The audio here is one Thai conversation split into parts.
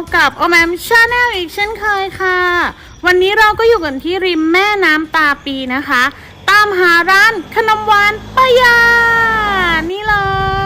บกับโอแมมชาแนลอีกเช่นเคยค่ะ วันนี้เราก็อยู่กันที่ริมแม่น้ำตาปีนะคะ ตามหาร้านขนมหวานปายานี่เลย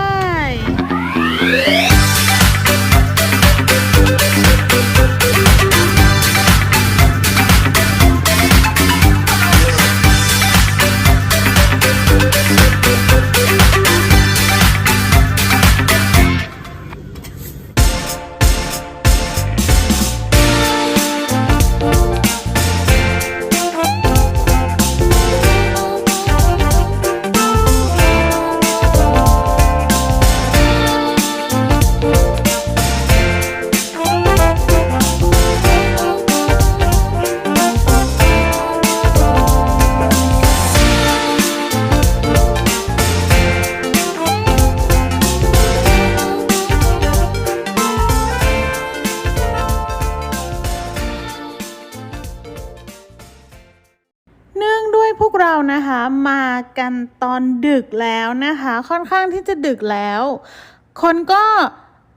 เรานะคะมากันตอนดึกแล้วนะคะ ค่อนข้างที่จะดึกแล้ว คนก็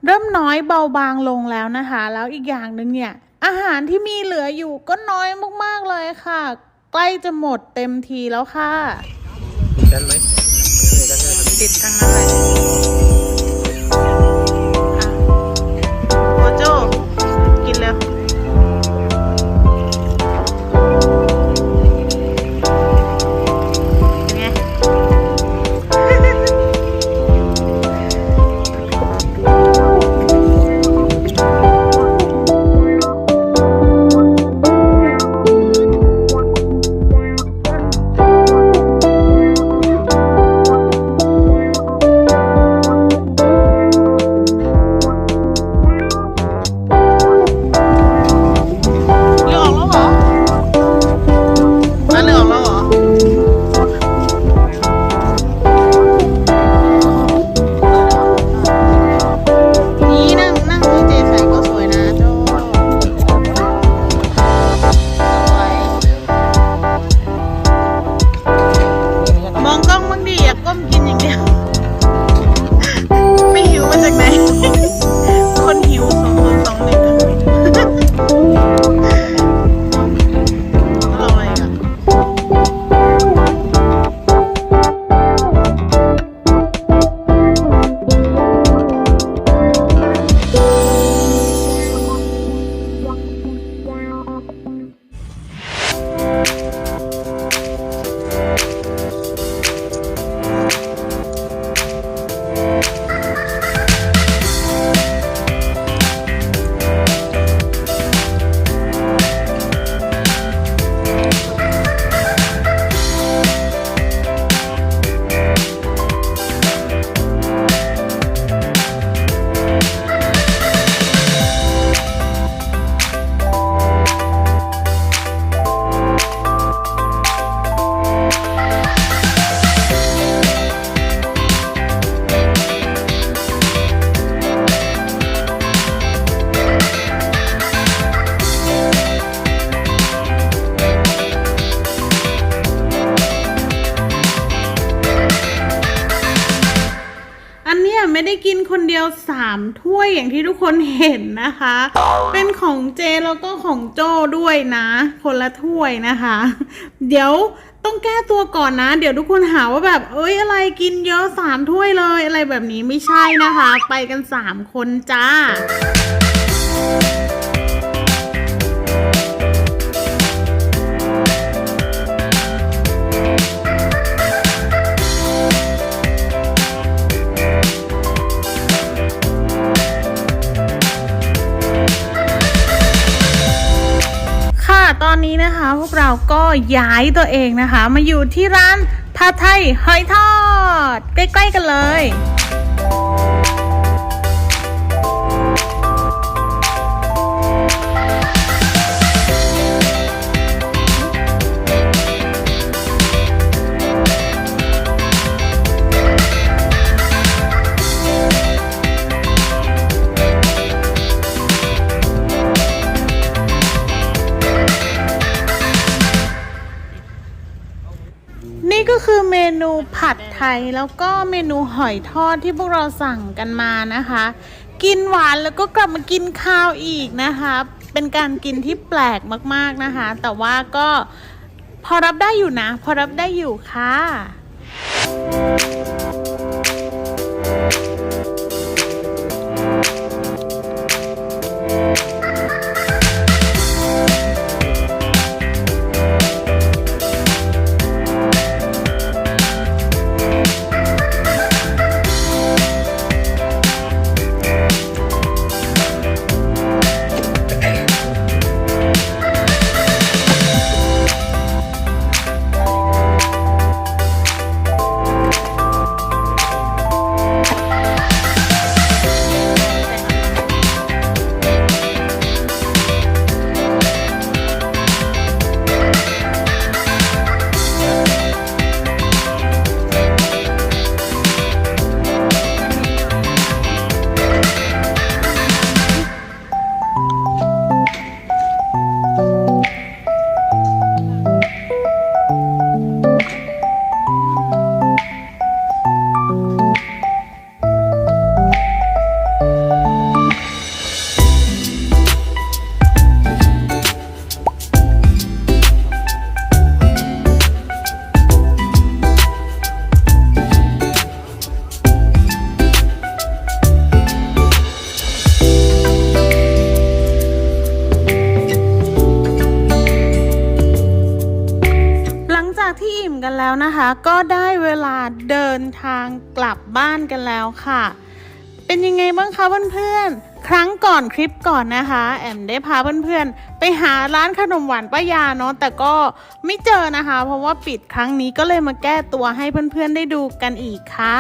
เริ่มน้อยเบาบางลงแล้วนะคะ แล้วอีกอย่างหนึ่งเนี่ย อาหารที่มีเหลืออยู่ก็น้อยมากๆเลยค่ะ ใกล้จะหมดเต็มทีแล้วค่ะกันไหมกันไหมติดทั้งนั้นเลยอะ กินคนเดียวสามถ้วยอย่างที่ทุกคนเห็นนะคะ เป็นของเจแล้วก็ของโจ้ด้วยนะ คนละถ้วยนะคะ เดี๋ยวต้องแก้ตัวก่อนนะ เดี๋ยวทุกคนหาว่าแบบ เอ้ยอะไรกินเยอะสามถ้วยเลยอะไรแบบนี้ไม่ใช่นะคะ ไปกันสามคนจ้า อนนี้นะคะ พวกเราก็ย้ายตัวเองนะคะ มาอยู่ที่ร้านผัดไทยหอยทอด ใกล้ ๆ กันเลย ไทยแล้วก็เมนูหอยทอดที่พวกเราสั่งกันมานะคะ กินหวานแล้วก็กลับมากินข้าวอีกนะคะ เป็นการกินที่แปลกมากๆนะคะ แต่ว่าก็พอรับได้อยู่นะ พอรับได้อยู่ค่ะ นะคะก็ได้เวลาเดินทางกลับบ้านกันแล้วค่ะ เป็นยังไงบ้างคะเพื่อนๆ ครั้งก่อนคลิปก่อนนะคะ แอมได้พาเพื่อนๆ ไปหาร้านขนมหวานป้ายาเนาะแต่ก็ไม่เจอนะคะ เพราะว่าปิดครั้งนี้ก็เลยมาแก้ตัวให้เพื่อนๆได้ดูกันอีกค่ะ